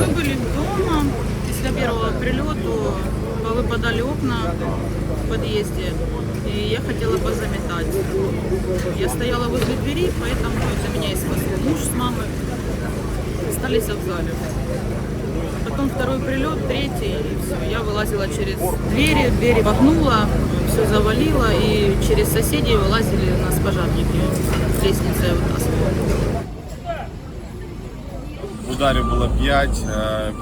Мы были дома, после первого прилету выпадали окна в подъезде, и я хотела позаметать. Я стояла возле двери, поэтому это меня и спасло. Муж с мамой остались в зале. Потом второй прилет, третий, и все. Я вылазила через двери, двери погнула, все завалило, и через соседей вылазили у нас пожарники с лестницы вытаскивали. Ударів було 5,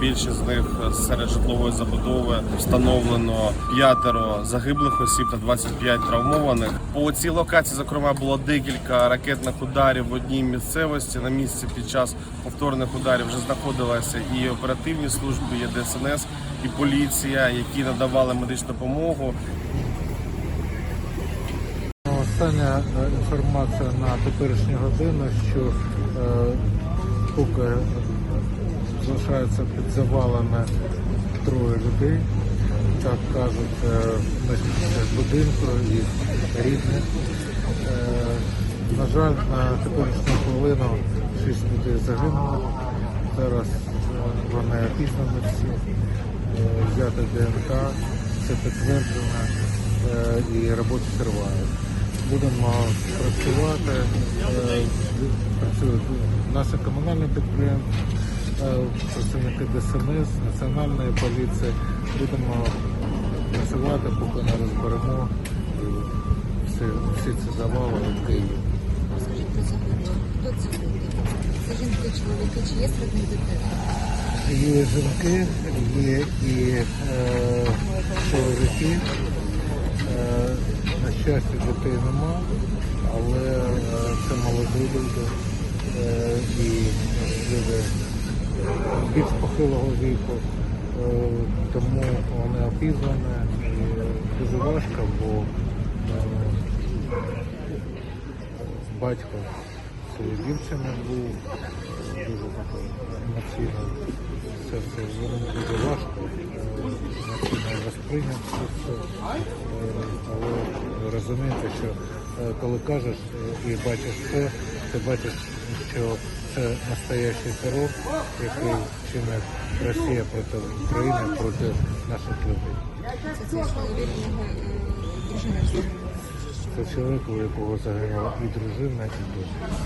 більшість з них серед житлової забудови встановлено п'ятеро загиблих осіб та 25 травмованих. По цій локації, зокрема, було декілька ракетних ударів в одній місцевості. На місці під час повторних ударів вже знаходилися і оперативні служби, і ДСНС, і поліція, які надавали медичну допомогу. Остання е, інформація на теперішню годину, що е, поки залишаються під завалами троє людей, так кажуть е, мешканці будинку і рідних. Е, на жаль, на теперішню хвилину шість людей загинуло. Зараз вони опізнані всі, е, взяти ДНК, все підтверджено і роботи тривають. Будемо працювати, працюють наше комунальне підприємство, працівники ДСНС, Національної поліції. Будемо працювати, поки не розберемо е, всі, всі ці завали в Києві. Скажіть. Хто це люди? Це жінки, чоловіки, чи є серед них дитина? Є жінки, є і е, чоловіки. Е, на щастя, дітей нема, але е, це молоді люди е, і люди більш похилого віку. Е, тому вони опізнані і дуже важко, бо е, батько цієї дівчини був дуже емоційно. Це все дуже важко е, емоційно розприйняти все. Але розумієте, що коли кажеш і бачиш це, ти бачиш, що це настоящий терор, який чинить Росія проти України, проти наших людей. Це чоловік, у якого загинула і дружина, і людина.